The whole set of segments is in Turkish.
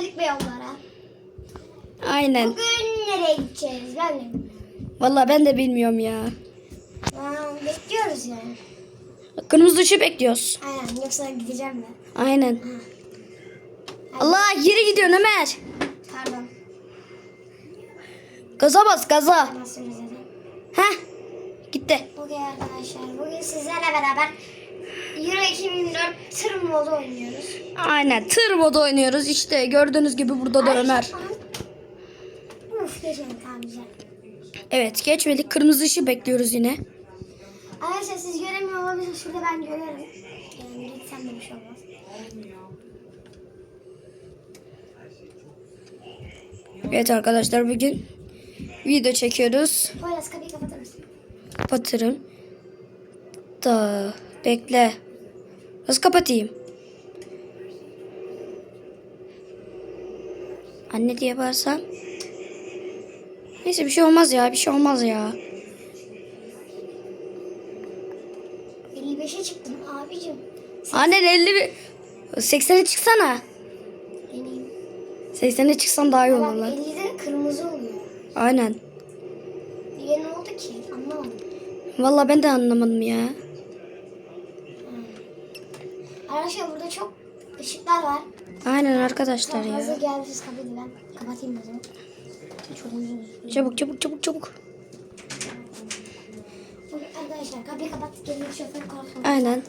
geldik be yollara. Aynen. Bugün nereye gideceğiz ben de bilmiyorum. Vallahi ben de bilmiyorum ya. Aa, bekliyoruz yani. Kırmızı ışığı bekliyoruz. Aynen yoksa gideceğim ben. Aynen. Allah yere gidiyorsun Ömer. Pardon. Gaza bas gaza. Heh. Gitti. Bugün arkadaşlar bugün sizlerle beraber Euro 2024 tır modu oynuyoruz. Aynen. Tır modu oynuyoruz. İşte gördüğünüz gibi burada da Ay, Ömer. Uf tamam güzel. Evet geçmedik. Kırmızı ışığı bekliyoruz yine. Arkadaşlar siz göremiyor olabilirsiniz. Şurada ben görüyorum. Yani gitsem de bir şey olmaz. Evet arkadaşlar bugün video çekiyoruz. Poyraz kapıyı kapatır mısın? Kapatırım. Da bekle. Nasıl kapatayım? Anne diye bağırsam. Neyse bir şey olmaz ya. Bir şey olmaz ya. 55'e çıktım abicim. Anne 50 bir... 80'e çıksana. Deneyim. 80'e çıksan daha iyi olur lan. 50'de kırmızı oluyor. Aynen. Niye ne oldu ki? Anlamadım. Vallahi ben de anlamadım ya. Arkadaşlar burada çok ışıklar var. Aynen arkadaşlar ya. geldi siz kapıyı ben kapatayım o zaman. Çabuk çabuk çabuk çabuk. Arkadaşlar kapıyı kapattık. Gelin şoför kalksın. Aynen.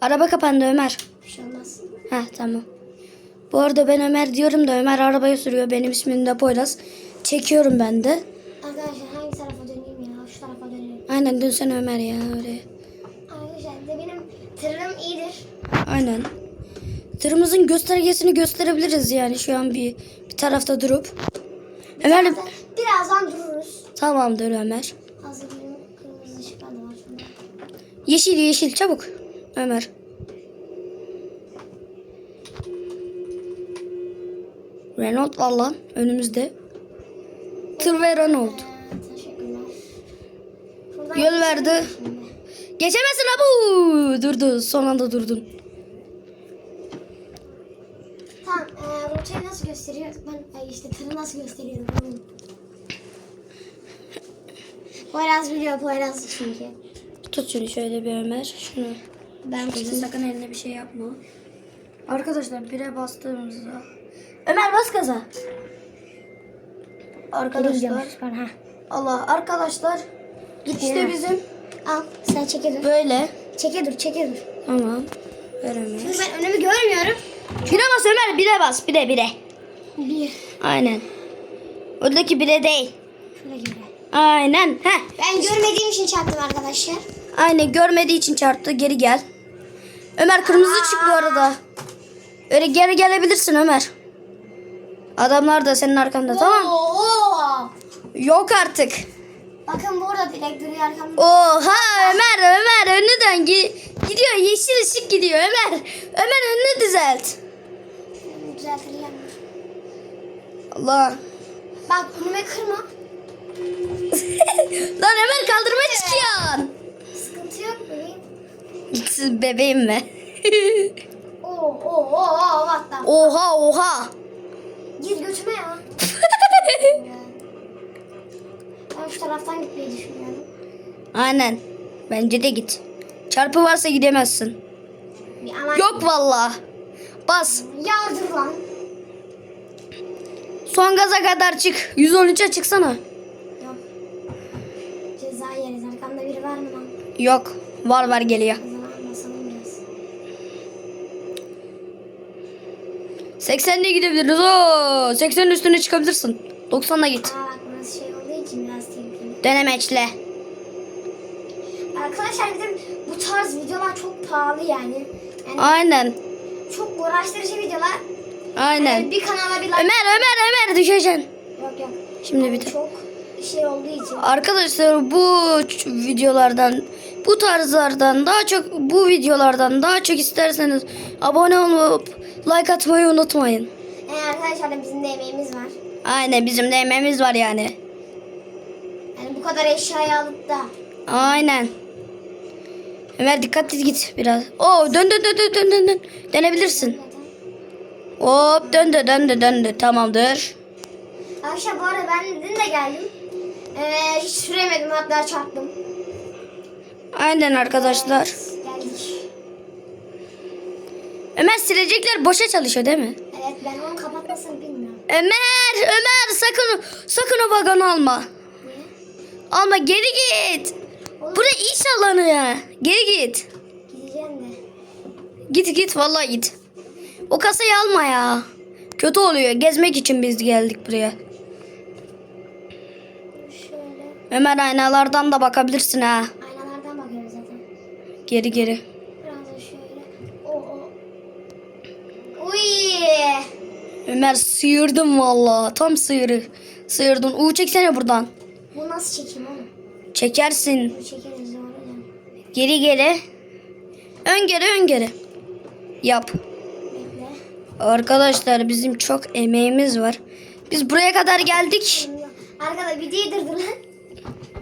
Araba kapandı Ömer. Bir şey olmaz. Heh tamam. Bu arada ben Ömer diyorum da Ömer arabayı sürüyor. Benim ismim de Poyraz. Çekiyorum ben de. Arkadaşlar hangi tarafa döneyim ya? Şu tarafa döneyim. Aynen dönsene Ömer ya öyle. Tırım iyidir. Aynen. Tırımızın göstergesini gösterebiliriz yani şu an bir bir tarafta durup. Ömer Birazdan, birazdan dururuz. tamamdır Ömer. Hazır benim kırmızı ışıklar da var şurada. Yeşil yeşil çabuk. Ömer. Renault var lan önümüzde. Tır ve Renault. Teşekkürler. Şuradan Yol verdi. Geçemezsin abu. Durdu. Son anda durdun. Tamam, e, rotayı nasıl gösteriyor? Ben ay işte tırı nasıl gösteriyorum? Poyraz biliyor, Poyraz çünkü. Tut şunu şöyle bir Ömer. Şunu. Ben Bize sakın eline bir şey yapma. Arkadaşlar bire bastığımızda. Ömer bas gaza. Arkadaşlar. Allah arkadaşlar. İşte bizim Al, sen çeke dur. böyle. Çeke dur, çeke dur. Tamam. Ver Ömer. Çünkü ben önümü görmüyorum. Bire bas Ömer bire bas. Bire bire. Bir. Aynen. Oradaki bire değil. Şöyle gibi. Aynen. Heh. Ben görmediğim için çarptım arkadaşlar. Aynen görmediği için çarptı. Geri gel. Ömer kırmızı çık bu arada. Öyle geri gelebilirsin Ömer. Adamlar da senin arkanda tamam? Oo. Yok artık. Bakın burada dilek duruyor arkamda. Oha Ömer Ömer önünü dön. Gi- gidiyor yeşil ışık gidiyor Ömer. Ömer önünü düzelt. Şunu Düzelteceğim. Allah. Bak önüme kırma. Lan Ömer kaldırmaya çıkıyorsun. Sıkıntı yok bebeğim. Siz bebeğim mi? Oo oo oo oo oha oha. Gir götüme ya. ben şu taraftan gitmeyi düşünüyorum. Aynen. Bence de git. Çarpı varsa gidemezsin. Aman. Yok valla. Bas. Yardır lan. Son gaza kadar çık. 113'e çıksana. Yok. Ceza yeriz. Arkamda biri var mı lan? Yok. Var var geliyor. O zaman basalım biraz. 80'de gidebiliriz. Oo, 80'in üstüne çıkabilirsin. 90'la git. Aa bak şey olduğu için biraz tehlikeli. Denemeçle. Arkadaşlar bizim bu tarz videolar çok pahalı yani. Yani Aynen. çok uğraştırıcı videolar. Aynen. Yani bir kanala bir like. Ömer Ömer Ömer düşeceksin. Yok yok. Şimdi Yani bir de. Çok şey olduğu için. Arkadaşlar bu videolardan bu tarzlardan daha çok bu videolardan daha çok isterseniz abone olup like atmayı unutmayın. Yani arkadaşlar bizim de emeğimiz var. Aynen bizim de emeğimiz var yani. Yani bu kadar eşyayı alıp da Aynen. Ömer dikkatli git biraz. Oo dön dön dön dön dön dön. dön. Dönebilirsin. Hop döndü döndü döndü. Tamamdır. Arkadaşlar bu arada ben dün de geldim. Ee, hiç süremedim hatta çarptım. Aynen arkadaşlar. Geldik. Ömer silecekler boşa çalışıyor değil mi? Evet ben onu kapatmasını bilmiyorum. Ömer, Ömer sakın sakın o vagonu alma. Niye? Alma geri git. İş alanı ya. Geri git. Gideceğim de. Git git vallahi git. O kasayı alma ya. Kötü oluyor. Gezmek için biz geldik buraya. Şöyle. Ömer aynalardan da bakabilirsin ha. Aynalardan bakıyoruz zaten. Geri geri. Biraz da şöyle. O o. Uy. Ömer sıyırdım vallahi. Tam sıyırı. Sıyırdın. Uğur çeksene buradan. Bu nasıl çekeyim oğlum? Çekersin. Geri geri. Ön geri ön geri. Yap. Arkadaşlar bizim çok emeğimiz var. Biz buraya kadar geldik. Arkada bir değdirdi lan.